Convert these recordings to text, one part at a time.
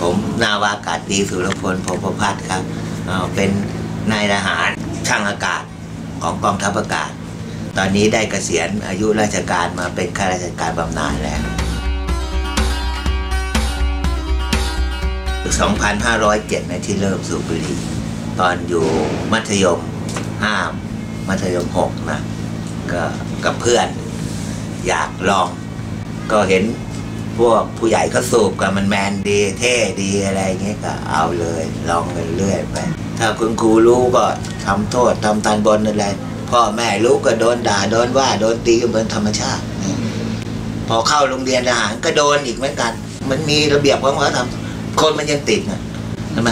ผมนาวากาศตีสุรพลพงประพัฒน์ครับ เป็นนายทหารช่างอากาศของกองทัพอากาศ ตอนนี้ได้เกษียณอายุราชการมาเป็นข้าราชการบำนาญแล้ว 2,507ในที่เริ่มสูบบุหรี่ตอนอยู่มัธยม 5 มัธยม 6 นะ ก็กับเพื่อน อยากลอง ก็เห็นพวกผู้ใหญ่เขาสูบกันมันแมนดีเท่ดีอะไรเงี้ยก็เอาเลย ลองกันเรื่อยไปถ้าคุณครูรู้ก็ทำโทษทำตันบนอะไรพ่อแม่รู้ก็โดนด่าโดนว่าโดนตีกันเป็นธรรมชาติ พอเข้าโรงเรียนทหารก็โดนอีกเหมือนกัน มันมีระเบียบของเขาทำคนมันยังติดนะใช่ไหม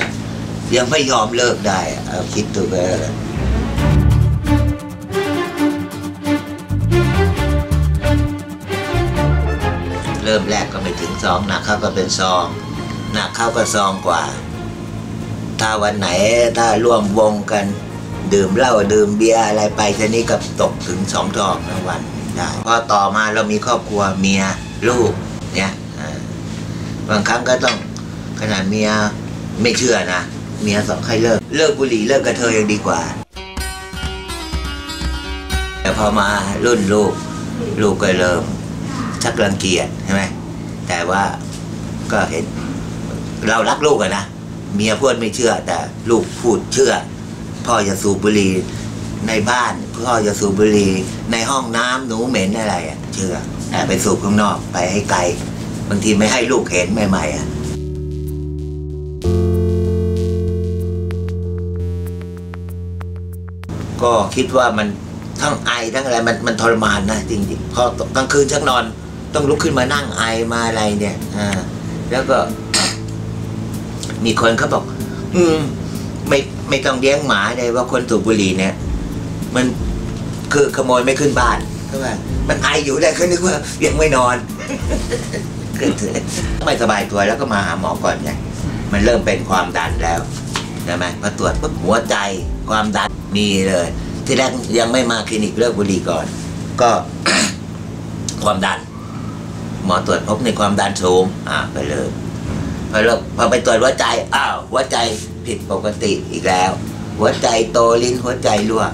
ยังไม่ยอมเลิกได้อะเอาคิดดูไป เริ่มแรกก็ไม่ถึงซองหนักเข้าก็เป็นซองหนักเข้าก็ซองกว่า ถ้าวันไหนถ้าร่วมวงกัน ดื่มเหล้าดื่มเบียร์อะไรไปทีนี้ก็ตกถึงสองทองทั้งวันได้พอต่อมาเรามีครอบครัวเมียลูกเนี่ยบางครั้งก็ต้องขนาดเมียไม่เชื่อนะเมียสอนให้เลิกเลิกบุหรี่เลิกกระเทยยังดีกว่า แต่พอมารุ่นลูก ลูกก็เริ่ม ชักรังเกียจใช่ไหมแต่ว่าก็เห็นเรารักลูกอะนะเมียพูดไม่เชื่อ แต่ลูกพูดเชื่อ พ่อจะสูบบุหรี่ในบ้านพ่อจะสูบบุหรี่ในห้องน้ำหนูเหม็นอะไรอะเชื่อแต่ไปสูบข้างนอกไปให้ไกล บางทีไม่ให้ลูกเห็นใหม่ๆอะก็คิดว่ามันทั้งไอทั้งอะไรมันมันทรมานนะจริงๆพอกลางคืนชักนอน ต้องลุกขึ้นมานั่งไอมาอะไรเนี่ย อ่า แล้วก็ มีคนเขาบอก อืม ไม่ไม่ต้องเลี้ยงหมาเลยว่าคนสูบบุหรี่เนี่ย มันคือขโมยไม่ขึ้นบ้านก็ว่า มันไออยู่ได้ก็นึกว่ายังไม่นอนไม่สบายตัวแล้วก็มาหาหมอก่อนไงมันเริ่มเป็นความดันแล้วใช่ไหมพอตรวจปุ๊บหัวใจความดันมีเลย ที่แรกยังไม่มาคลินิกเลิกบุหรี่ก่อน ก็ความดัน หมอตรวจพบในความดันสูงอ่าไปเลยพอเราพอไปตรวจหัวใจอ้าวหัวใจผิดปกติอีกแล้ว หัวใจโตลิ้นหัวใจรั่ว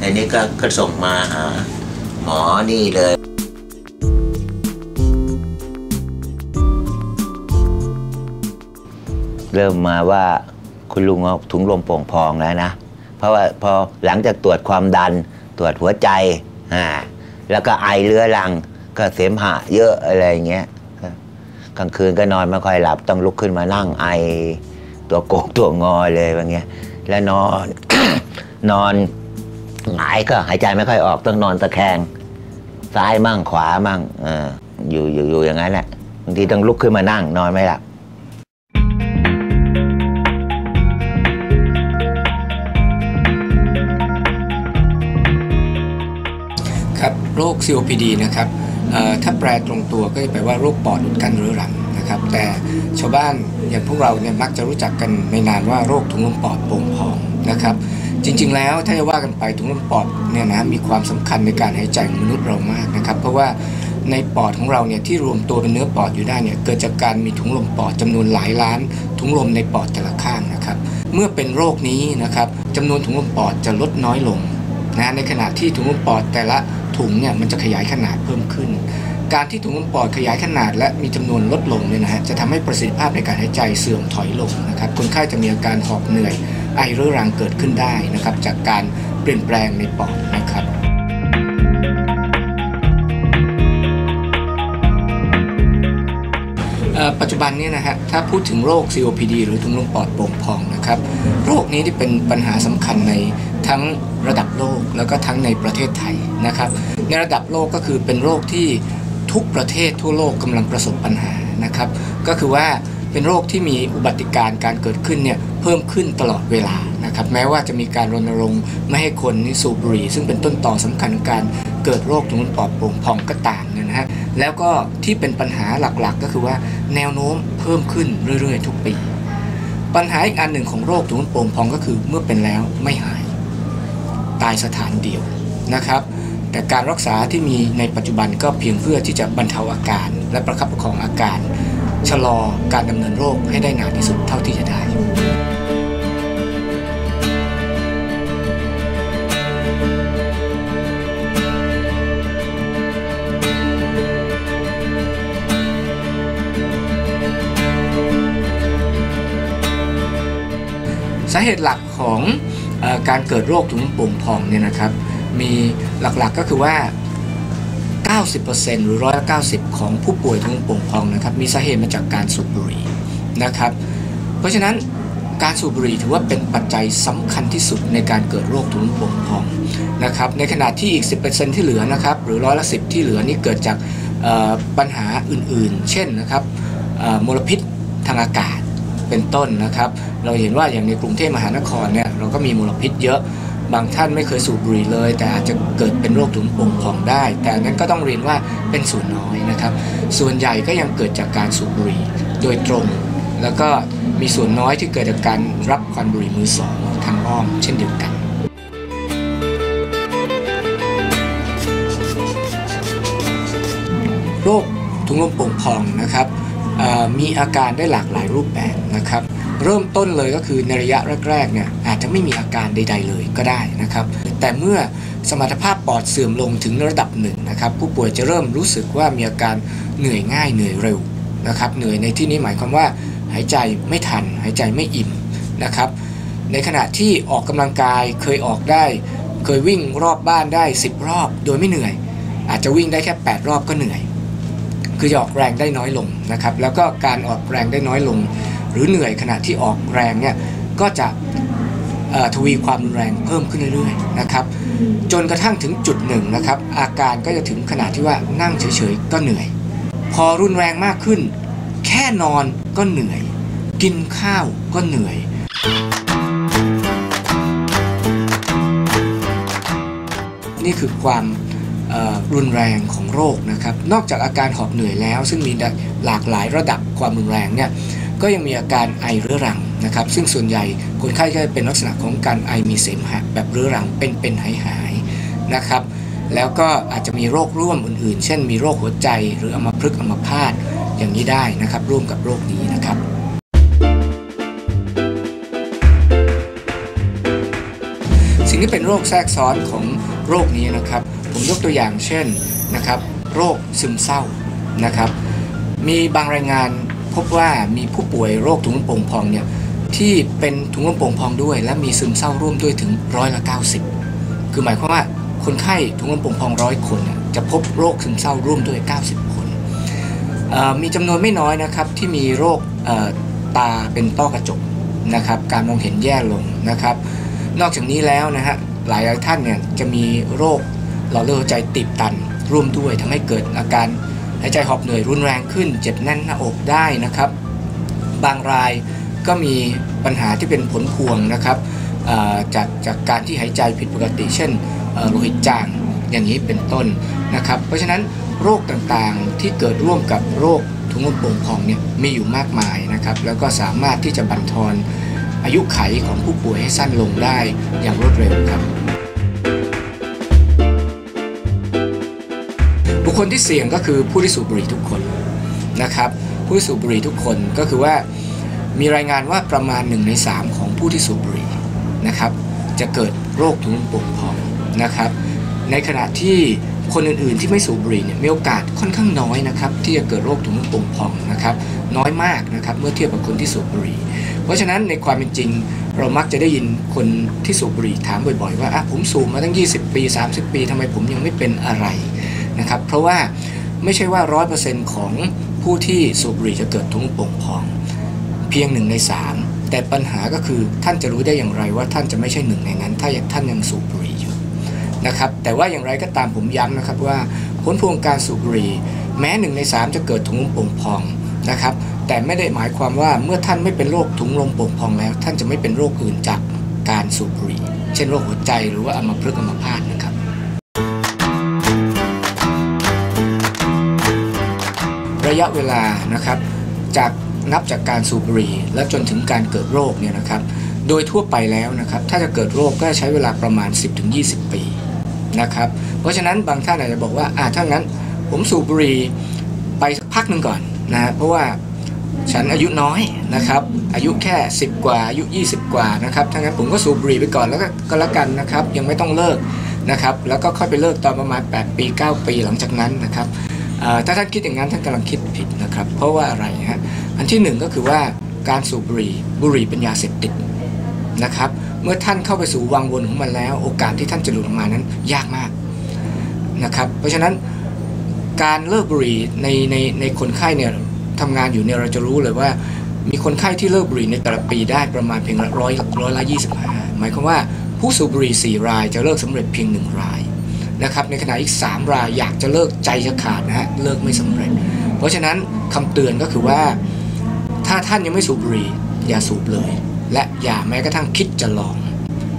อันนี้ก็ก็ส่งมาหาหมอนี่เลยเริ่มมาว่าคุณลุงเอาถุงลมโป่งพองแล้วนะ เพราะว่าพอหลังจากตรวจความดันตรวจหัวใจอ่าแล้วก็ไอเรื้อรัง ก็เสมหะเยอะอะไรเงี้ยกลางคืนก็นอนไม่ค่อยหลับต้องลุกขึ้นมานั่งไอ ตัวโกงตัวงอเลยอย่างเงี้ยแล้วนอนนอนหงายก็หายใจไม่ค่อยออกต้องนอนตะแคง ซ้ายมั่งขวามั่งออยู่อยู่อยู่อย่างนั้นแหละบางทีต้องลุกขึ้นมานั่งนอนไม่หลับครับโรค COPD นะครับ ถ้าแปลตรงตัวก็จะแปลว่าโรคปอดอุดกั้นเรื้อรังนะครับ แต่ชาวบ้านอย่างพวกเราเนี่ยมักจะรู้จักกันในนามว่าโรคถุงลมปอดโป่งพองนะครับ จริงๆ แล้วถ้าจะว่ากันไปถุงลมปอดเนี่ยนะมีความสำคัญในการหายใจของมนุษย์เรามากนะครับ เพราะว่าในปอดของเราเนี่ยที่รวมตัวเป็นเนื้อปอดอยู่ได้เนี่ยเกิดจากการมีถุงลมปอดจำนวนหลายล้าน ถุงลมในปอดแต่ละข้างนะครับ เมื่อเป็นโรคนี้นะครับจำนวนถุงลมปอดจะลดน้อยลงนะในขณะที่ถุงลมปอดแต่ละ ถุงเนี่ยมันจะขยายขนาดเพิ่มขึ้น การที่ถุงลมปอดขยายขนาดและมีจำนวนลดลงเนี่ยนะฮะจะทำให้ประสิทธิภาพในการหายใจเสื่อมถอยลงนะครับคนไข้จะมีอาการหอบเหนื่อยไอเรื้อรังเกิดขึ้นได้นะครับจากการเปลี่ยนแปลงในปอดนะครับปัจจุบันเนี่ยนะฮะถ้าพูดถึงโรค COPD หรือถุงลมปอดโป่งพองนะครับโรคนี้ที่เป็นปัญหาสำคัญใน ทั้งระดับโลกแล้วก็ทั้งในประเทศไทยนะครับ ในระดับโลกก็คือเป็นโรคที่ทุกประเทศทั่วโลกกำลังประสบปัญหานะครับ ก็คือว่าเป็นโรคที่มีอุบัติการ์การเกิดขึ้นเนี่ยเพิ่มขึ้นตลอดเวลานะครับแม้ว่าจะมีการรณรงค์ไม่ให้คนนี่สูบบุหรี่ซึ่งเป็นต้นต่อสำคัญของการเกิดโรคถุงลมปอดโป่งพองก็ตามเนี่ยนะฮะแล้วก็ที่เป็นปัญหาหลักๆ ก็คือว่าแนวโน้มเพิ่มขึ้นเรื่อยๆ ทุกปี ปัญหาอีกอันหนึ่งของโรคถุงลมโป่งพองก็คือเมื่อเป็นแล้วไม่หาย ตายสถานเดียวนะครับ แต่การรักษาที่มีในปัจจุบันก็เพียงเพื่อที่จะบรรเทาอาการ และประคับประคองอาการ ชะลอการดำเนินโรคให้ได้นานที่สุดเท่าที่จะได้สาเหตุหลักของ การเกิดโรคถุงลมโป่งพองเนี่ยนะครับ มีหลักๆก็คือว่า 90%หรือ 190 ของผู้ป่วยถุงลมโป่งพองนะครับ มีสาเหตุมาจากการสูบบุหรี่นะครับ เพราะฉะนั้นการสูบบุหรี่ถือว่าเป็นปัจจัยสำคัญที่สุดในการเกิดโรคถุงลมโป่งพองนะครับ ในขณะที่อีก 10%ที่เหลือนะครับ หรือร้อยละ10ที่เหลือนี่เกิดจากปัญหาอื่นๆ เช่นนะครับมลพิษทางอากาศเป็นต้นนะครับ เราเห็นว่าอย่างในกรุงเทพมหานครเนี่ย เราก็มีมลพิษเยอะ บางท่านไม่เคยสูบบุหรี่เลย แต่อาจจะเกิดเป็นโรคถุงลมโป่งพองได้ แต่นั้นก็ต้องเรียนว่าเป็นส่วนน้อยนะครับ ส่วนใหญ่ก็ยังเกิดจากการสูบบุหรี่โดยตรง แล้วก็มีส่วนน้อยที่เกิดจากการรับควันบุหรี่มือสองทางอ้อม เช่นเดียวกันโรคถุงลมโป่งพองนะครับมีอาการได้หลากหลายรูปแบบนะครับ เริ่มต้นเลยก็คือในระยะแรกๆเนี่ยอาจจะไม่มีอาการใด ๆ เลยก็ได้นะครับ แต่เมื่อสมรรถภาพปอดเสื่อมลงถึงระดับหนึ่งนะครับผู้ป่วยจะเริ่มรู้สึกว่ามีอาการเหนื่อยง่ายเหนื่อยเร็วนะครับเหนื่อยในที่นี้หมายความว่า หายใจไม่ทัน หายใจไม่อิ่มนะครับ ในขณะที่ออกกำลังกายเคยออกได้ เคยวิ่งรอบบ้านได้ 10 รอบ โดยไม่เหนื่อย อาจจะวิ่งได้แค่ 8 รอบก็เหนื่อย คือจะออกแรงได้น้อยลงนะครับแล้วก็การออกแรงได้น้อยลง หรือเหนื่อยขณะที่ออกแรงเนี่ยก็จะทวีความรุนแรงเพิ่มขึ้นเรื่อยๆนะครับจนกระทั่งถึงจุดหนึ่งนะครับอาการก็จะถึงขนาดที่ว่านั่งเฉยๆก็เหนื่อย พอรุนแรงมากขึ้น แค่นอนก็เหนื่อย กินข้าวก็เหนื่อย นี่คือความรุนแรงของโรคนะครับ นอกจากอาการหอบเหนื่อยแล้ว ซึ่งมีหลากหลายระดับความรุนแรงเนี่ย ก็ยังมีอาการไอเรื้อรังนะครับ ซึ่งส่วนใหญ่คนไข้ก็จะเป็นลักษณะของการไอมีเสมหะแบบเรื้อรังเป็นเป็นหายหายๆนะครับ แล้วก็อาจจะมีโรคร่วมอื่นๆ เช่นมีโรคหัวใจหรืออัมพฤกษ์อัมพาตอย่างนี้ได้นะครับ ร่วมกับโรคนี้นะครับสิ่งที่เป็นโรคแทรกซ้อนของโรคนี้นะครับ ผมยกตัวอย่างเช่นนะครับ โรคซึมเศร้านะครับ มีบางรายงาน พบว่ามีผู้ป่วยโรคถุงลมโป่งพองเนี่ยที่เป็นถุงลมโป่งพองด้วย และมีซึมเศร้าร่วมด้วยถึงร้อยละ90 คือหมายความว่าคนไข้ถุงลมโป่งพองร้อยคนจะพบโรคซึมเศร้าร่วมด้วย 90 คนมีจำนวนไม่น้อยนะครับที่มีโรคตาเป็นต้อกระจกนะครับการมองเห็นแย่ลงนะครับ นอกจากนี้แล้วนะฮะหลายท่านเนี่ยจะมีโรคหลอดเลือดหัวใจตีบตันร่วมด้วยทำให้เกิดอาการ หายใจหอบเหนื่อยรุนแรงขึ้น เจ็บแน่นหน้าอกได้นะครับ บางรายก็มีปัญหาที่เป็นผลพวงนะครับจากจากการที่หายใจผิดปกติ เช่นโลหิตจางอย่างนี้เป็นต้นนะครับ เพราะฉะนั้นโรคต่างๆที่เกิดร่วมกับโรคถุงลมโป่งพองเนี่ยมีอยู่มากมายนะครับแล้วก็สามารถที่จะบั่นทอนอายุไขของผู้ป่วยให้สั้นลงได้อย่างรวดเร็วครับ คคลที่เสี่ยงก็คือผู้ที่สูบบุหรี่ทุกคนนะครับ ผู้ที่สูบบุหรี่ทุกคนก็คือว่ามีรายงานว่าประมาณ1ใน3 ของผู้ที่สูบบุหรี่นะครับ จะเกิดโรคถุงลมโป่งพองนะครับ ในขณะที่คนอื่นๆที่ไม่สูบบุหรี่เนี่ยมีโอกาสค่อนข้างน้อยนะครับ ที่จะเกิดโรคถุงลมโป่งพองนะครับ น้อยมากนะครับเมื่อเทียบกับคนที่สูบบุหรี่ เพราะฉะนั้นในความเป็นจริง เรามักจะได้ยินคนที่สูบบุหรี่ถามบ่อยๆ ว่าอะผมสูบมาตั้ง 20 ปี 30 ปีทำไมผมยังไม่เป็นอะไร นะครับ เพราะว่าไม่ใช่ว่า 100%ของผู้ที่สูบบุหรี่จะเกิดถุงลมโป่งพอง เพียงหนึ่งใน3แต่ปัญหาก็คือท่านจะรู้ได้อย่างไรว่าท่านจะไม่ใช่หนึ่งในนั้น ถ้าท่านยังสูบบุหรี่อยู่นะครับแต่ว่าอย่างไรก็ตามผมย้ำนะครับว่าผลพวงการสูบบุหรี่แม้หนึ่งใน3จะเกิดถุงลมโป่งพองนะครับแต่ไม่ได้หมายความว่าเมื่อท่านไม่เป็นโรคถุงลมโป่งพองแล้ว ท่านจะไม่เป็นโรคอื่นจากการสูบบุหรี่ เช่นโรคหัวใจหรือว่าอัมพฤกษ์อัมพาตนะครับ ระยะเวลานะครับจากนับจากการสูบบุหรี่ และจนถึงการเกิดโรคเนี่ยนะครับ โดยทั่วไปแล้วนะครับ ถ้าจะเกิดโรคก็จะใช้เวลาประมาณ 10-20 ปีนะครับ เพราะฉะนั้นบางท่านอาจจะบอกว่าอ่าถ้างั้นผมสูบบุหรี่ไปสักพักหนึ่งก่อนนะเพราะว่าฉันอายุน้อยนะครับ อายุแค่ 10 กว่า อายุ 20 กว่านะครับถ้างั้นผมก็สูบบุหรี่ไปก่อนแล้วก็ก็แล้วกันนะครับ ยังไม่ต้องเลิกนะครับ แล้วก็ค่อยไปเลิกตอนประมาณ 8 ปี 9 ปีหลังจากนั้นนะครับ ถ้าท่านคิดอย่างนั้นท่านกำลังคิดผิดนะครับ เพราะว่าอะไรฮะอันที่หนึ่งก็คือว่าการสูบบุหรี่บุหรี่เป็นยาเสพติดนะครับ เมื่อท่านเข้าไปสู่วังวนของมันแล้ว โอกาสที่ท่านจะหลุดออกมานั้นยากมากนะครับ เพราะฉะนั้นการเลิกบุหรี่ในในในคนไข้เนี่ยทำงานอยู่เนี่ยเราจะรู้เลยว่า มีคนไข้ที่เลิกบุหรี่ในแต่ละปีได้ประมาณเพียงร้อยร้อยละยี่สิบห้าหมายความว่าผู้สูบบุหรี่สี่รายจะเลิกสำเร็จเพียงหนึ่งราย นะครับในขณะอีกสามรายอยากจะเลิกใจจะขาดนะฮะเลิกไม่สำเร็จ เพราะฉะนั้นคำเตือนก็คือว่า ถ้าท่านยังไม่สูบบุหรี่อย่าสูบเลย และอย่าแม้กระทั่งคิดจะลอง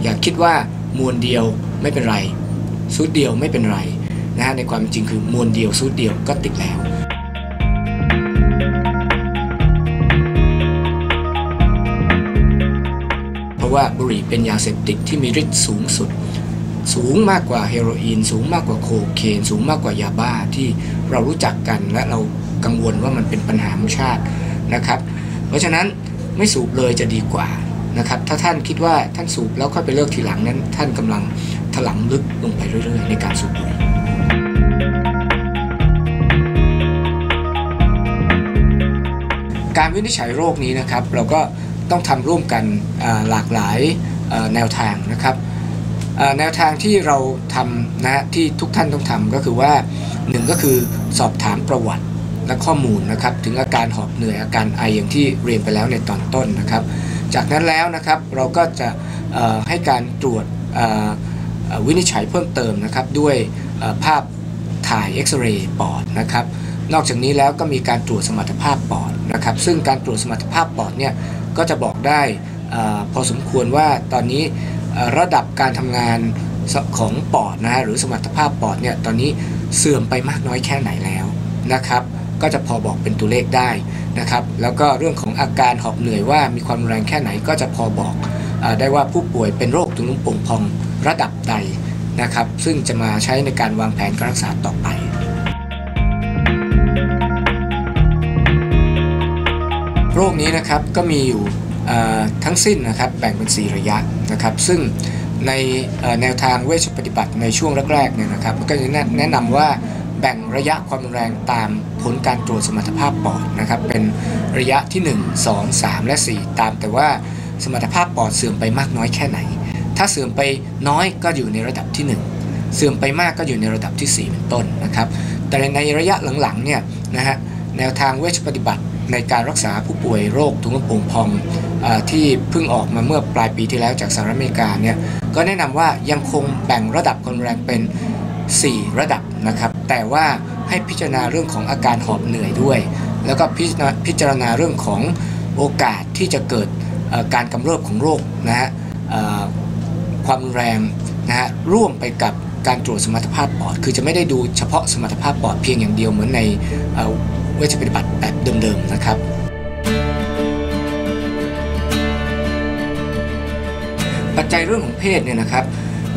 อย่าคิดว่ามวลเดียวไม่เป็นไรซูดเดียวไม่เป็นไรนะฮะในความจริงคือมวลเดียวซูดเดียวก็ติดแล้วเพราะว่าบุหรี่เป็นยาเสพติดที่มีฤทธิ์สูงสุด สูงมากกว่าเฮโรอีน สูงมากกว่าโคเคนสูงมากกว่ายาบ้าที่เรารู้จักกันและเรากังวลว่ามันเป็นปัญหาของชาตินะครับ เพราะฉะนั้นไม่สูบเลยจะดีกว่านะครับ ถ้าท่านคิดว่าท่านสูบแล้วค่อยไปเลิกทีหลังนั้น ท่านกำลังถลำลึกลงไปเรื่อยๆ ในการสูบบุหรี่การวินิจฉัยโรคนี้นะครับ เราก็ต้องทำร่วมกันหลากหลายแนวทางนะครับ แนวทางที่เราทำนะฮะที่ทุกท่านต้องทำก็คือว่าหนึ่งก็คือสอบถามประวัติและข้อมูลนะครับถึงอาการหอบเหนื่อยอาการไออย่างที่เรียนไปแล้วในตอนต้นนะครับ จากนั้นแล้วนะครับเราก็จะให้การตรวจวินิจฉัยเพิ่มเติมนะครับด้วยภาพถ่ายเอ็กซเรย์ปอดนะครับนอกจากนี้แล้วก็มีการตรวจสมรรถภาพปอดนะครับซึ่งการตรวจสมรรถภาพปอดเนี่ยก็จะบอกได้อพอสมควรว่าตอนนี้ ระดับการทำงานของปอดนะฮะหรือสมรรถภาพปอดเนี่ยตอนนี้เสื่อมไปมากน้อยแค่ไหนแล้วนะครับ ก็จะพอบอกเป็นตัวเลขได้นะครับ แล้วก็เรื่องของอาการหอบเหนื่อยว่ามีความรุนแรงแค่ไหนก็จะพอบอกอได้ว่าผู้ป่วยเป็นโรคถุงลมโป่งพองระดับใดนะครับ ซึ่งจะมาใช้ในการวางแผนการรักษาต่อไปโรคนี้นะครับก็มีอยู่ ทั้งสิ้นนะครับแบ่งเป็น 4 ระยะนะครับ ซึ่งในแนวทางเวชปฏิบัติในช่วงแรกๆเนี่ยนะครับก็จะแนะนำว่าแบ่งระยะความรุนแรงตามผลการตรวจสมรรถภาพปอดนะครับ เป็นระยะที่ 1 2 3 และ 4 ตามแต่ว่าสมรรถภาพปอดเสื่อมไปมากน้อยแค่ไหน ถ้าเสื่อมไปน้อยก็อยู่ในระดับที่ 1 เสื่อมไปมากก็อยู่ในระดับที่ 4 เป็นต้นนะครับ แต่ในระยะหลังๆเนี่ยนะฮะแนวทางเวชปฏิบัติในการรักษาผู้ป่วยโรคถุงลมโป่งพอง ที่เพิ่งออกมาเมื่อปลายปีที่แล้วจากสหรัฐอเมริกาเนี่ยก็แนะนำว่ายังคงแบ่งระดับความแรงเป็น 4 ระดับนะครับ แต่ว่าให้พิจารณาเรื่องของอาการหอบเหนื่อยด้วย แล้วก็พิจารณาพจารณาเรื่องของโอกาสที่จะเกิดการกำเริบของโรคนะฮะความแรงนะฮะร่วมไปกับการตรวจสมรรถภาพปอด คือจะไม่ได้ดูเฉพาะสมรรถภาพปอดเพียงอย่างเดียวเหมือนในเวชปฏิบัติแบบเดิมๆนะครับ ปัจจัยเรื่องของเพศเนี่ยนะครับ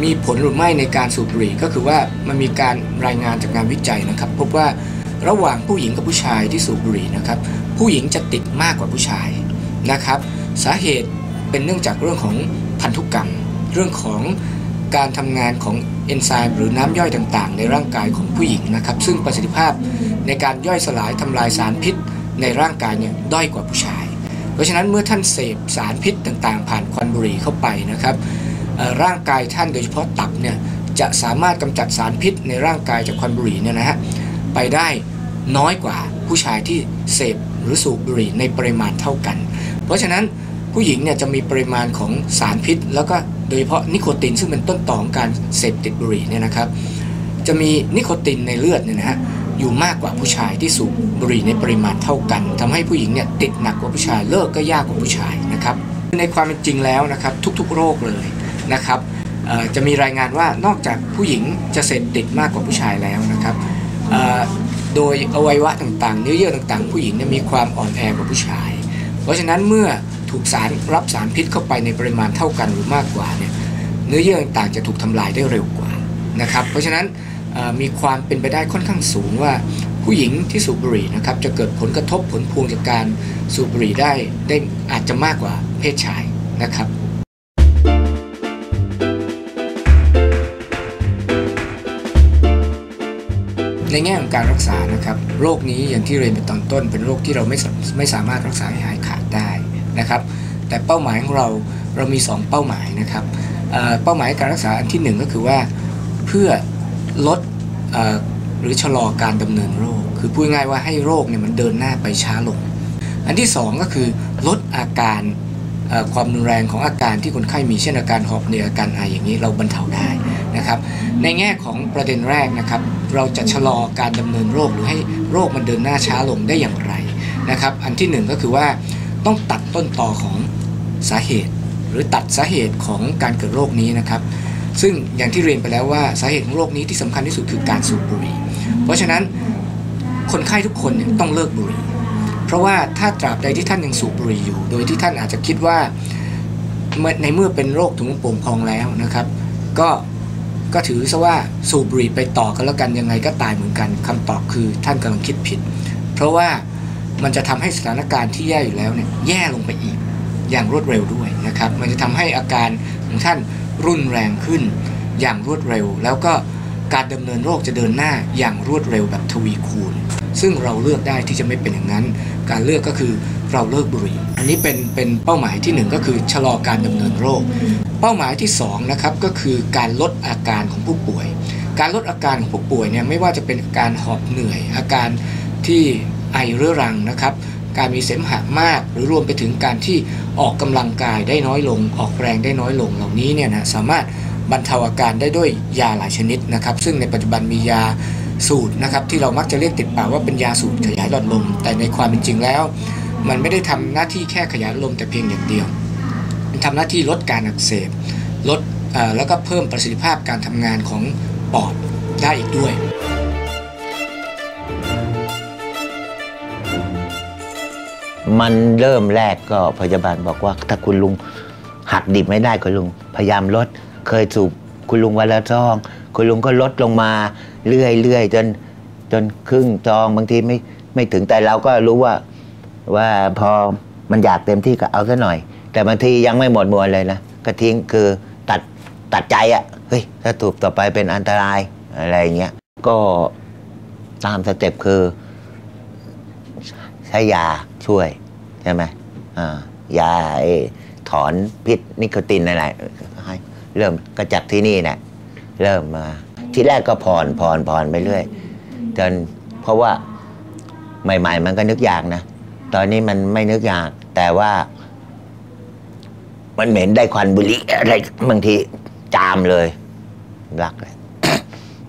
มีผลหรือไม่ในการสูบบุหรี่ก็คือว่ามันมีการรายงานจากงานวิจัยนะครับ พบว่าระหว่างผู้หญิงกับผู้ชายที่สูบบุหรี่นะครับผู้หญิงจะติดมากกว่าผู้ชายนะครับ สาเหตุเป็นเนื่องจากเรื่องของพันธุกรรม เรื่องของการทำงานของเอนไซม์หรือน้ำย่อยต่างๆ ในร่างกายของผู้หญิงนะครับ ซึ่งประสิทธิภาพในการย่อยสลายทำลายสารพิษในร่างกายเนี่ยด้อยกว่าผู้ชาย เพราะฉะนั้นเมื่อท่านเสพสารพิษต่างๆ ผ่านควันบุหรี่เข้าไปนะครับร่างกายท่านโดยเฉพาะตับเนี่ยจะสามารถกำจัดสารพิษในร่างกายจากควันบุหรี่เนี่ยนะฮะไปได้น้อยกว่าผู้ชายที่เสพหรือสูบบุหรี่ในปริมาณเท่ากัน เพราะฉะนั้นผู้หญิงเนี่ยจะมีปริมาณของสารพิษ แล้วก็โดยเฉพาะนิโคตินซึ่งเป็นต้นต่อของการเสพติดบุหรี่เนี่ยนะครับจะมีนิโคตินในเลือดเนี่ยนะฮะ อยู่มากกว่าผู้ชายที่สูบบุหรี่ในปริมาณเท่ากันทำให้ผู้หญิงเนี่ยติดหนักกว่าผู้ชายเลิกก็ยากกว่าผู้ชายนะครับในความเป็นจริงแล้วนะครับทุกๆโรคเลยนะครับจะมีรายงานว่านอกจากผู้หญิงจะเสพติดมากกว่าผู้ชายแล้วนะครับโดยอวัยวะต่างๆ เนื้อเยื่อต่างๆ ผู้หญิงมีความอ่อนแอกว่าผู้ชาย เพราะฉะนั้นเมื่อถูกสารรับสารพิษเข้าไปในปริมาณเท่ากันหรือมากกว่าเนี่ยเนื้อเยื่อต่างๆจะถูกทำลายได้เร็วกว่านะครับเพราะฉะนั้น มีความเป็นไปได้ค่อนข้างสูงว่าผู้หญิงที่สูบบุหรี่นะครับจะเกิดผลกระทบผลพวงจากการสูบบุหรี่ได้ได้อาจจะมากกว่าเพศชายนะครับในแง่ของการรักษานะครับโรคนี้อย่างที่เรียนไปตอนต้น เป็นโรคที่เราไม่ไม่สามารถรักษาให้หายขาดได้นะครับ แต่เป้าหมายของเราเรามี 2 เป้าหมายนะครับเเป้าหมายการรักษาอันที่ 1 ก็คือว่าเพื่อ ลดหรือชะลอการดำเนินโรค คือพูดง่ายว่าให้โรคเนี่ยมันเดินหน้าไปช้าลง อันที่ 2 ก็คือลดอาการความรุนแรงของอาการที่คนไข้มีเช่นอาการหอบเหนื่อยอาการไออย่างนี้เราบรรเทาได้นะครับ ในแง่ของประเด็นแรกนะครับ เราจะชะลอการดำเนินโรคหรือให้โรคมันเดินหน้าช้าลงได้อย่างไรนะครับ อันที่หนึ่งก็คือว่าต้องตัดต้นตอของสาเหตุ หรือตัดสาเหตุของการเกิดโรคนี้นะครับ ซึ่งอย่างที่เรียนไปแล้วว่าสาเหตุของโรคนี้ที่สำคัญที่สุดคือการสูบบุหรี่ เพราะฉะนั้นคนไข้ทุกคนเนี่ยต้องเลิกบุหรี่ เพราะว่าถ้าตราบใดที่ท่านยังสูบบุหรี่อยู่ โดยที่ท่านอาจจะคิดว่าเมื่อในเมื่อเป็นโรคถุงลมโป่งพองแล้วนะครับ ก็ก็ถือซะว่าสูบบุหรี่ไปต่อกันแล้วกันยังไงก็ตายเหมือนกันคำตอบคือท่านกำลังคิดผิด เพราะว่ามันจะทำให้สถานการณ์ที่แย่อยู่แล้วเนี่ยแย่ลงไปอีกอย่างรวดเร็วด้วยนะครับ มันจะทำให้อาการของท่าน รุนแรงขึ้น อย่างรวดเร็ว แล้วก็การดำเนินโรคจะเดินหน้าอย่างรวดเร็วแบบทวีคูณ ซึ่งเราเลือกได้ที่จะไม่เป็นอย่างนั้น การเลือกก็คือเราเลิกบุหรี่ อันนี้เป็นเป็นเป้าหมายที่หนึ่งก็คือชะลอการดำเนินโรค เป้าหมายที่2นะครับก็คือการลดอาการของผู้ป่วย การลดอาการของผู้ป่วยเนี่ยไม่ว่าจะเป็นอาการหอบเหนื่อย อาการที่ไอเรื้อรังนะครับ การมีเสมหะมาก หรือรวมไปถึงการที่ออกกำลังกายได้น้อยลง ออกแรงได้น้อยลงเหล่านี้เนี่ยนะสามารถบรรเทาอาการได้ด้วยยาหลายชนิดนะครับ ซึ่งในปัจจุบันมียาสูตรนะครับที่เรามักจะเรียกติดปากว่าเป็นยาสูตรขยายหลอดลม แต่ในความเป็นจริงแล้ว มันไม่ได้ทำหน้าที่แค่ขยายลมแต่เพียงอย่างเดียว มันทำหน้าที่ลดการอักเสบ ลดแล้วก็เพิ่มประสิทธิภาพการทำงานของปอดได้อีกด้วย มันเริ่มแรกก็พยาบาลบอกว่าถ้าคุณลุงหักดิบไม่ได้คุณลุงพยายามลด เคยสูบคุณลุงวันละซอง คุณลุงก็ลดลงมาเรื่อยเรื่อยจนจนครึ่งซองบางทีไม่ไม่ถึงแต่เราก็รู้ว่าว่าพอมันอยากเต็มที่ก็เอาซะหน่อย แต่บางทียังไม่หมดมวลเลยนะก็ทิ้งคือตัดตัดใจอะ่ะเฮ้ยถ้าถูกต่อไปเป็นอันตรายอะไรอย่างเงี้ยก็ตามสเต็ปคือ ใช้ยาช่วยใช่ไหมยาถอนพิษนิโคตินอะไรเริ่มก็จากที่นี่นะเริ่มมาที่แรกก็ผ่อนผ่อนผ่อนไปเรื่อยจนเพราะว่าใหม่ ๆ มันก็นึกอยากนะ ตอนนี้มันไม่นึกอยาก แต่ว่า มันเหม็นได้ควันบุหรี่อะไรบางทีจามเลยรักเลย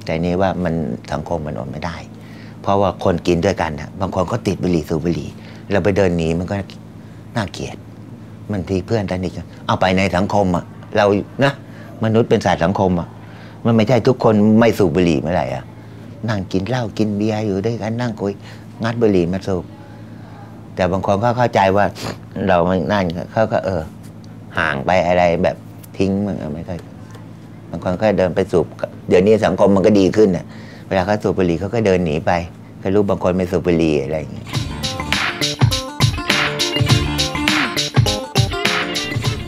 แต่นี่ว่ามันสังคมมันอดไม่ได้ ราะว่าคนกินด้วยกันนะบางคนก็ติดบุหรี่สูบบุหรี่ เราไปเดินหนีมันก็น่าเกลียดบางทีเพื่อนสนิทกันเอาไปในสังคมอะ เรานะมนุษย์เป็นสัตว์สังคมอะ มันไม่ใช่ทุกคนไม่สูบบุหรี่เมื่อไหร่อะนั่งกินเหล้ากินเบียร์อยู่ด้วยกันนั่งคุยงัดบุหรี่มาสูบแต่บางคนก็เข้าใจว่า เราไม่นั่นเขาก็ เออ ห่างไปอะไรแบบทิ้งมันไม่ค่อยบางคนก็เดินไปสูบ เดี๋ยวนี้สังคมมันก็ดีขึ้นน่ะ เวลาเขาสูบบุหรี่เขาก็เดินหนีไป ก็รู้บางคนไม่สูบบุหรี่อะไรอย่างเงี้ย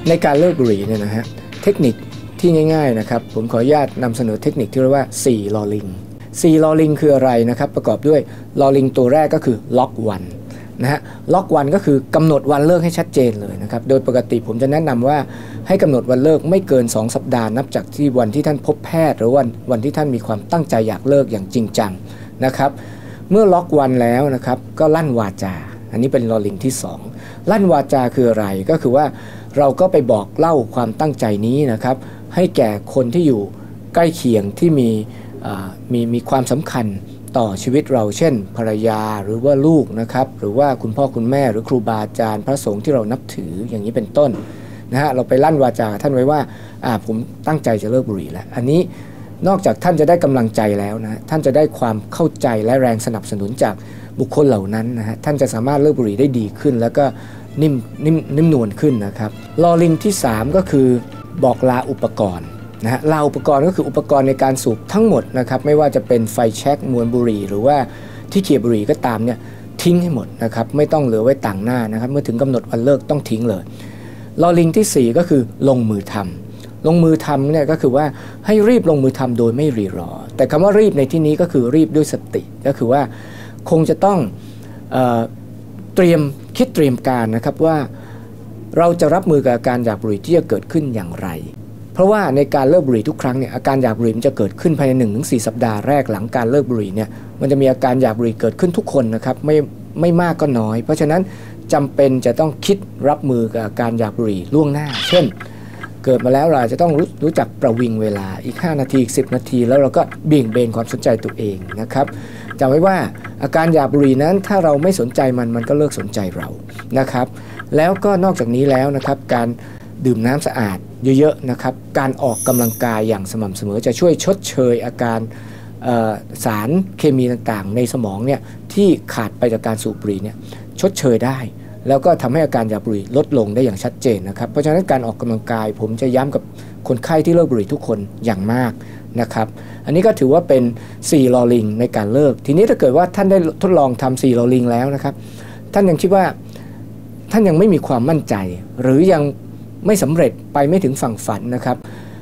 ในการเลิกบุหรี่เนี่ยนะฮะเทคนิคที่ง่ายๆนะครับผมขออนุญาตนำเสนอเทคนิคที่เรียกว่า4ลอลิง4ลอลิงคืออะไรนะครับประกอบด้วยลอลิงตัวแรกก็คือล็อกวันนะฮะล็อกวันก็คือกำหนดวันเลิกให้ชัดเจนเลยนะครับโดยปกติผมจะแนะนำว่าให้กำหนดวันเลิกไม่เกิน 2 สัปดาห์นับจากที่วันที่ท่านพบแพทย์ หรือวันวันที่ท่านมีความตั้งใจอยากเลิกอย่างจริงจังนะครับ เมื่อล็อกวันแล้วนะครับ ก็ลั่นวาจา อันนี้เป็นลอลิงที่ 2 ลั่นวาจาคืออะไรก็คือว่าเราก็ไปบอกเล่าความตั้งใจนี้นะครับ ให้แก่คนที่อยู่ใกล้เคียงที่มีมีมีความสำคัญต่อชีวิตเราเช่น ภรรยาหรือว่าลูกนะครับ หรือว่าคุณพ่อคุณแม่หรือครูบาอาจารย์พระสงฆ์ที่เรานับถืออย่างนี้เป็นต้นนะฮะเราไปลั่นวาจาท่านไว้ว่าอ่าผมตั้งใจจะเลิกบุหรี่แล้ว อันนี้ นอกจากท่านจะได้กำลังใจแล้วนะท่านจะได้ความเข้าใจและแรงสนับสนุนจากบุคคลเหล่านั้นนะฮะท่านจะสามารถเลิกบุหรี่ได้ดีขึ้น แล้วก็นิ่มนิ่มนิ่มนวลขึ้นนะครับลอลิงที่ 3 ก็คือบอกลาอุปกรณ์นะฮะลาอุปกรณ์ก็คืออุปกรณ์ในการสูบทั้งหมดนะครับไม่ว่าจะเป็นไฟแช็กมวลบุหรี่ หรือว่าที่เคียบบุหรี่ก็ตามเนี่ยทิ้งให้หมดนะครับไม่ต้องเหลือไว้ต่างหน้านะครับเมื่อถึงกำหนดวันเลิกต้องทิ้งเลยลอลิงที่ 4 ก็คือลงมือทำ ลงมือทำเนี่ยก็คือว่าให้รีบลงมือทำโดยไม่รีรอ แต่คำว่ารีบในที่นี้ก็คือรีบด้วยสติ ก็คือว่าคงจะต้องเอเตรียมคิดเตรียมการนะครับว่าเราจะรับมือกับอาการอยากบุหรี่ที่จะเกิดขึ้นอย่างไร เพราะว่าในการเลิกบุหรี่ทุกครั้งเนี่ยอาการอยากบุหรี่มันจะเกิดขึ้นภายใน1นถึงสสัปดาห์แรกหลังการเลิกบุหรี่เนี่ยมันจะมีอาการอยากบุหรี่เกิดขึ้นทุกคนนะครับไม่ไม่มากก็น้อย เพราะฉะนั้นจำเป็นจะต้องคิดรับมือกับอาการอยากบุหรี่ล่วงหน้า เช่น เกิดมาแล้วเราจะต้องรู้รู้จักประวิงเวลาอีก 5 นาทีอีก 10 นาที แล้วเราก็เบี่ยงเบนความสนใจตัวเองนะครับจำไว้ว่าอาการอยากบุหรี่นั้นถ้าเราไม่สนใจมันมันก็เลิกสนใจเรานะครับ แล้วก็นอกจากนี้แล้วนะครับการดื่มน้ำสะอาดเยอะๆนะครับ การออกกำลังกายอย่างสม่ำเสมอจะช่วยชดเชยอาการสารเคมีต่างๆ ในสมองเนี่ยที่ขาดไปจากการสูบบุหรี่เนี่ยชดเชยได้ แล้วก็ทำให้อาการอยากบุหรี่ลดลงได้อย่างชัดเจนนะครับ เพราะฉะนั้นการออกกำลังกาย ผมจะย้ำกับคนไข้ที่เลิกบุหรี่ทุกคนอย่างมากนะครับ อันนี้ก็ถือว่าเป็น4ลอลิงในการเลิก ทีนี้ถ้าเกิดว่าท่านได้ทดลองทำ4ลอลิงแล้วนะครับ ท่านยังคิดว่าท่านยังไม่มีความมั่นใจ หรือยังไม่สำเร็จไปไม่ถึงฝั่งฝันนะครับ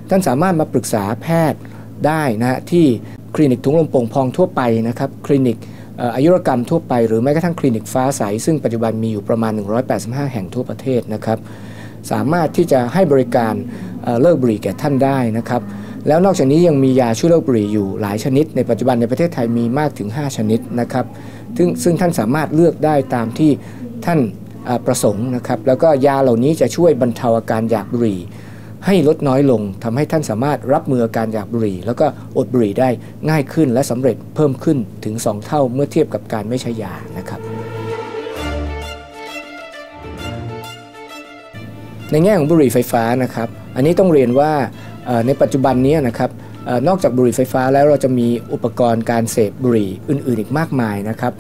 ท่านสามารถมาปรึกษาแพทย์ได้นะฮะที่คลินิกถุงลมโป่งพองทั่วไปนะครับ คลินิก อายุรกรรมทั่วไปหรือแม้กระทั่งคลินิกฟ้าใสซึ่งปัจจุบันมีอยู่ประมาณ 185 แห่งทั่วประเทศนะครับสามารถที่จะให้บริการเลิกบุหรี่แก่ท่านได้นะครับแล้วนอกจากนี้ยังมียาช่วยเลิกบุหรี่อยู่หลายชนิด ในปัจจุบันในประเทศไทยมีมากถึง 5 ชนิดนะครับซึ่งซึ่งท่านสามารถเลือกได้ตามที่ท่านประสงค์นะครับแล้วก็ยาเหล่านี้จะช่วยบรรเทาอาการอยากบุหรี่ ให้ลดน้อยลงทำให้ท่านสามารถรับมืออาการอยากบุหรี่ แล้วก็อดบุหรี่ได้ง่ายขึ้นและสำเร็จเพิ่มขึ้นถึง 2 เท่าเมื่อเทียบกับการไม่ใช้ยานะครับในแง่ของบุหรี่ไฟฟ้านะครับ อันนี้ต้องเรียนว่าในปัจจุบันนี้นะครับนอกจากบุหรี่ไฟฟ้าแล้วเราจะมีอุปกรณ์การเสพบุหรี่อื่น ๆ อีกมากมายนะครับ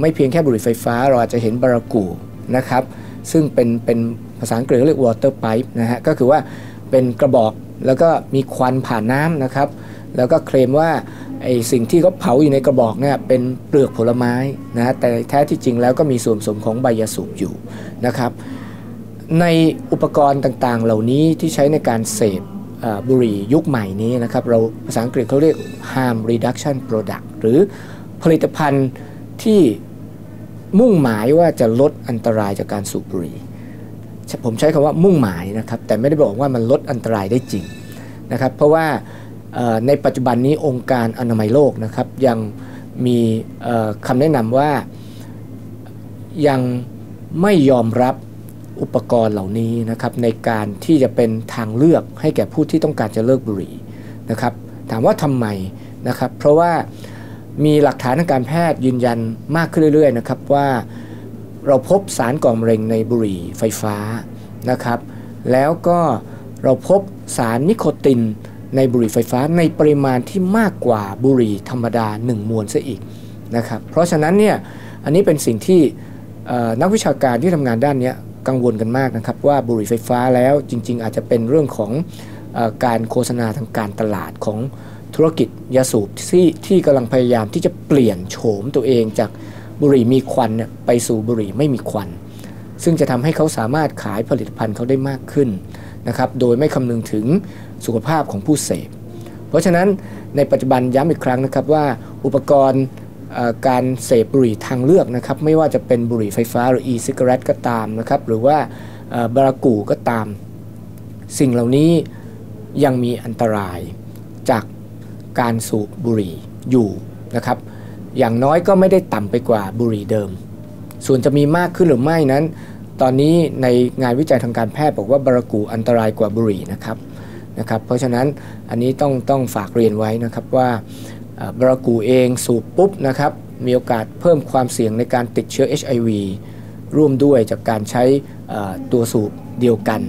ไม่เพียงแค่บุหรี่ไฟฟ้าเราอาจจะเห็นบารากูนะครับซึ่งเป็นเป็นภาษาอังกฤษเรียก water pipe นะฮะก็คือว่า เป็นกระบอก แล้วก็มีควันผ่านน้ำนะครับ แล้วก็เคลมว่าไอสิ่งที่เขาเผาอยู่ในกระบอกเนี่ยเป็นเปลือกผลไม้นะแต่แท้ที่จริงแล้วก็มีส่วนผสมของใบยาสูบอยู่นะครับ ในอุปกรณ์ต่างๆ เหล่านี้ที่ใช้ในการเสพบุหรี่ยุคใหม่นี้นะครับ เราภาษาอังกฤษเขาเรียก harm reduction product หรือผลิตภัณฑ์ที่มุ่งหมายว่าจะลดอันตรายจากการสูบบุหรี่ ผมใช้คำว่ามุ่งหมายนะครับ แต่ไม่ได้บอกว่ามันลดอันตรายได้จริงนะครับ เพราะว่าในปัจจุบันนี้องค์การอนามัยโลกนะครับ ยังมีคำแนะนำว่ายังไม่ยอมรับอุปกรณ์เหล่านี้นะครับ ในการที่จะเป็นทางเลือกให้แก่ผู้ที่ต้องการจะเลิกบุหรี่นะครับ ถามว่าทำไมนะครับ เพราะว่ามีหลักฐานทางการแพทย์ยืนยันมากขึ้นเรื่อยๆนะครับว่า เราพบสารก่อมะเร็งในบุหรี่ไฟฟ้านะครับ แล้วก็เราพบสารนิโคตินในบุหรี่ไฟฟ้าในปริมาณที่มากกว่าบุหรี่ธรรมดา 1 มวลซะอีกนะครับ เพราะฉะนั้นเนี่ยอันนี้เป็นสิ่งที่นักวิชาการที่ทำงานด้านนี้กังวลกันมากนะครับ ว่าบุหรี่ไฟฟ้าแล้วจริง ๆ อาจจะเป็นเรื่องของอการโฆษณาทางการตลาดของธุรกิจยาสูบที่ที่กำลังพยายามที่จะเปลี่ยนโฉมตัวเองจาก บุหรี่มีควันเนี่ยไปสู่บุหรี่ไม่มีควัน ซึ่งจะทำให้เขาสามารถขายผลิตภัณฑ์เขาได้มากขึ้นนะครับโดยไม่คำนึงถึงสุขภาพของผู้เสพ เพราะฉะนั้นในปัจจุบันย้ำอีกครั้งนะครับว่าอุปกรณ์การเสพบุหรี่ทางเลือกนะครับไม่ว่าจะเป็นบุหรี่ไฟฟ้าหรือ e-cigarette ก็ตามนะครับหรือว่าบารากูก็ตาม สิ่งเหล่านี้ยังมีอันตรายจากการสูบบุหรี่อยู่นะครับ อย่างน้อยก็ไม่ได้ต่ำไปกว่าบุหรี่เดิม ส่วนจะมีมากขึ้นหรือไม่นั้น ตอนนี้ในงานวิจัยทางการแพทย์บอกว่าบารากูอันตรายกว่าบุหรี่นะครับนะครับ เพราะฉะนั้นอันนี้ต้องต้องฝากเรียนไว้นะครับว่าบารากูเองสูบปุ๊บนะครับมีโอกาสเพิ่มความเสี่ยงในการติดเชื้อ HIV ร่วมด้วยจากการใช้ตัวสูบเดียวกัน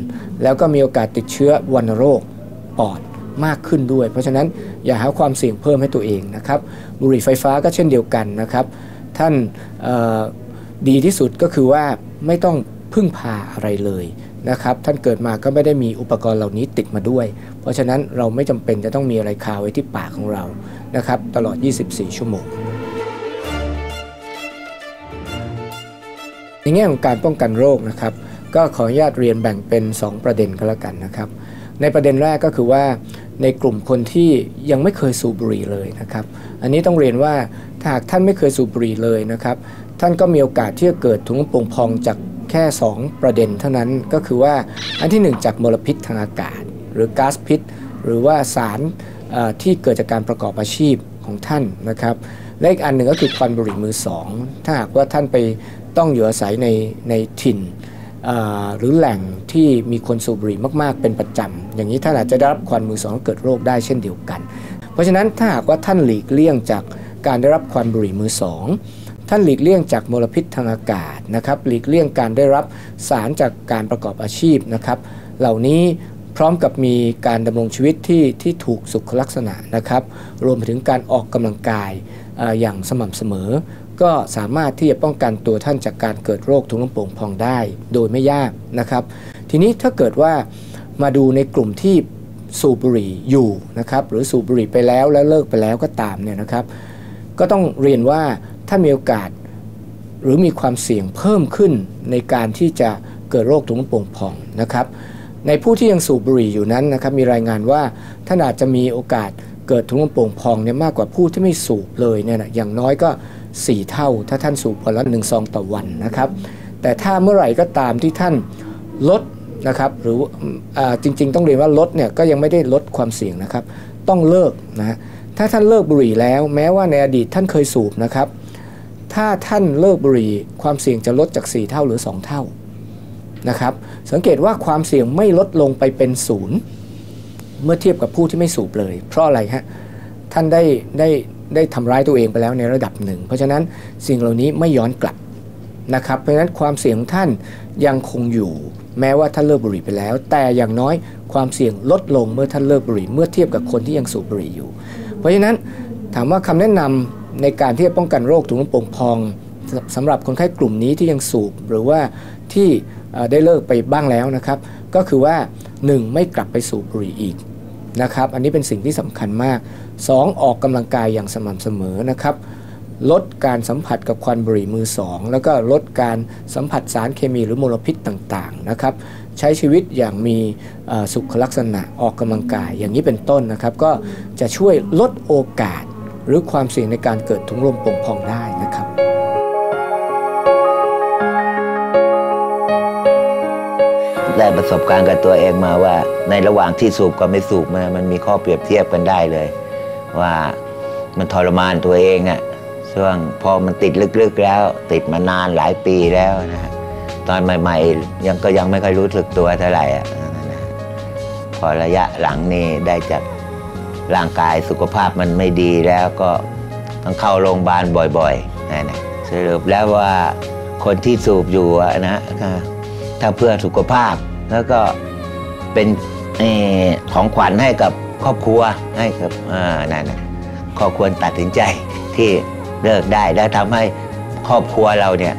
แล้วก็มีโอกาสติดเชื้อวัณโรคปอด มากขึ้นด้วย เพราะฉะนั้นอย่าหาความเสี่ยงเพิ่มให้ตัวเองนะครับบุหรี่ไฟฟ้าก็เช่นเดียวกันนะครับ ท่านดีที่สุดก็คือว่าไม่ต้องพึ่งพาอะไรเลยนะครับท่านเกิดมาก็ไม่ได้มีอุปกรณ์เหล่านี้ติดมาด้วย เพราะฉะนั้นเราไม่จำเป็นจะต้องมีอะไรคาไว้ที่ปากของเรานะครับตลอด 24 ชั่วโมง ในแง่ของการป้องกันโรคนะครับ ก็ขออนุญาตเรียนแบ่งเป็น 2 ประเด็นก็แล้วกันนะครับ ในประเด็นแรกก็คือว่า ในกลุ่มคนที่ยังไม่เคยสูบบุหรี่เลยนะครับ อันนี้ต้องเรียนว่าถ้าหากท่านไม่เคยสูบบุหรี่เลยนะครับ ท่านก็มีโอกาสที่จะเกิดถุงป่งพองจากแค่ 2 ประเด็นเท่านั้นก็คือว่าอันที่ 1 จากมลพิษทางอากาศ หรือก๊าซพิษ หรือว่าสารที่เกิดจากการประกอบอาชีพของท่านนะครับและอีกอันหนึ่งก็คือควันบุหรี่มือสองถ้าหากว่าท่านไปต้องอยู่อาศัยในในถิ่น หรือแหล่งที่มีคนสูบบุหรี่มาก ๆ เป็นประจำอย่างนี้ท่านอาจจะได้รับควันมือสองเกิดโรคได้เช่นเดียวกัน เพราะฉะนั้นถ้าหากว่าท่านหลีกเลี่ยงจากการได้รับควันบุหรี่มือสองท่านหลีกเลี่ยงจากมลพิษทางอากาศนะครับหลีกเลี่ยงการได้รับสารจากการประกอบอาชีพนะครับ เหล่านี้พร้อมกับมีการดำรงชีวิตที่ที่ถูกสุขลักษณะนะครับ รวมไปถึงการออกกำลังกายเอ่ออย่างสม่ำเสมอ ก็สามารถที่จะป้องกันตัวท่านจากการเกิดโรคถุงลมโป่งพองได้ โดยไม่ยากนะครับ ทีนี้ถ้าเกิดว่ามาดูในกลุ่มที่สูบบุหรี่อยู่นะครับหรือสูบบุหรี่ไปแล้วแล้วเลิกไปแล้วก็ตามเนี่ยนะครับ ก็ต้องเรียนว่าถ้ามีโอกาสหรือมีความเสี่ยงเพิ่มขึ้นในการที่จะเกิดโรคถุงลมโป่งพองนะครับ ในผู้ที่ยังสูบบุหรี่อยู่นั้นนะครับมีรายงานว่าท่านอาจจะมีโอกาสเกิดถุงลมโป่งพองเนี่ยมากกว่าผู้ที่ไม่สูบเลยเนี่ยนะอย่างน้อยก็ 4 เท่า ถ้าท่านสูบวันละหนึ่งซองต่อวันนะครับ แต่ถ้าเมื่อไหร่ก็ตามที่ท่านลดนะครับหรืออจริง ๆ ต้องเรียนว่าลดเนี่ยก็ยังไม่ได้ลดความเสี่ยงนะครับ ต้องเลิกนะถ้าท่านเลิกบุหรี่แล้ว แม้ว่าในอดีตท่านเคยสูบนะครับ ถ้าท่านเลิกบุหรี่ความเสี่ยงจะลดจาก 4 เท่าหรือ 2 เท่านะครับ สังเกตว่าความเสี่ยงไม่ลดลงไปเป็นศูนย์เมื่อเทียบกับผู้ที่ไม่สูบเลย เพราะอะไรฮะท่านได้ได้ ได้ทำร้ายตัวเองไปแล้วในระดับหนึ่ง เพราะฉะนั้นสิ่งเหล่านี้ไม่ย้อนกลับนะครับ เพราะฉะนั้นความเสี่ยงของท่านยังคงอยู่ แม้ว่าท่านเลิกบุหรี่ไปแล้ว แต่อย่างน้อยความเสี่ยงลดลงเมื่อท่านเลิกบุหรี่เมื่อเทียบกับคนที่ยังสูบบุหรี่อยู่ เพราะฉะนั้นถามว่าคำแนะนำในการที่จะป้องกันโรคถุงลมโป่งพองสสำหรับคนไข้กลุ่มนี้ที่ยังสูบหรือว่าที่ได้เลิกไปบ้างแล้วนะครับ ก็คือว่า 1. ไม่กลับไปสูบบุหรี่อีก นะครับอันนี้เป็นสิ่งที่สำคัญมาก 2. ออกกำลังกายอย่างสม่ำเสมอนะครับลดการสัมผัสกับควันบุหรี่มือสองแล้วก็ลดการสัมผัสสารเคมีหรือมลพิษต่างๆนะครับใช้ชีวิตอย่างมีสุขลักษณะออกกำลังกายอย่างนี้เป็นต้นนะครับ ก็จะช่วยลดโอกาสหรือความเสี่ยงในการเกิดถุงลมโป่งพองได้นะครับ ได้ประสบการณ์กับตัวเองมาว่า ในระหว่างที่สูบกับไม่สูบมันมันมีข้อเปรียบเทียบกันได้เลย ว่ามันทรมานตัวเองอะช่วงพอมันติดลึกๆแล้ว ติดมานานหลายปีแล้วนะตอนใหม่ๆ ยังก็ยังไม่ค่อยรู้สึกตัวเท่าไหร่อะนะพอระยะหลังนี่ได้จากร่างกายสุขภาพมันไม่ดีแล้วก็ต้องเข้าโรงพยาบาลบ่อยๆนะนะสรุปแล้วว่าคนที่สูบอยู่อะนะ ถ้าเพื่อสุขภาพ แล้วก็เป็นอของขวัญให้กับครอบครัวให้กับนั่นนะก็ควรตัดสินใจที่เลิกได้แล้วทำให้ครอบครัวเราเนี่ย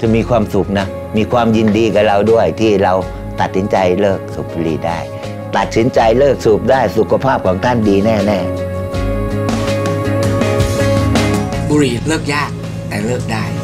จะมีความสุขนะมีความยินดีกับเราด้วยที่เราตัดสินใจเลิกสูบบุหรี่ได้ ตัดสินใจเลิกสูบได้สุขภาพของท่านดีแน่ๆบุหรี่เลิกยากแต่เลิกได้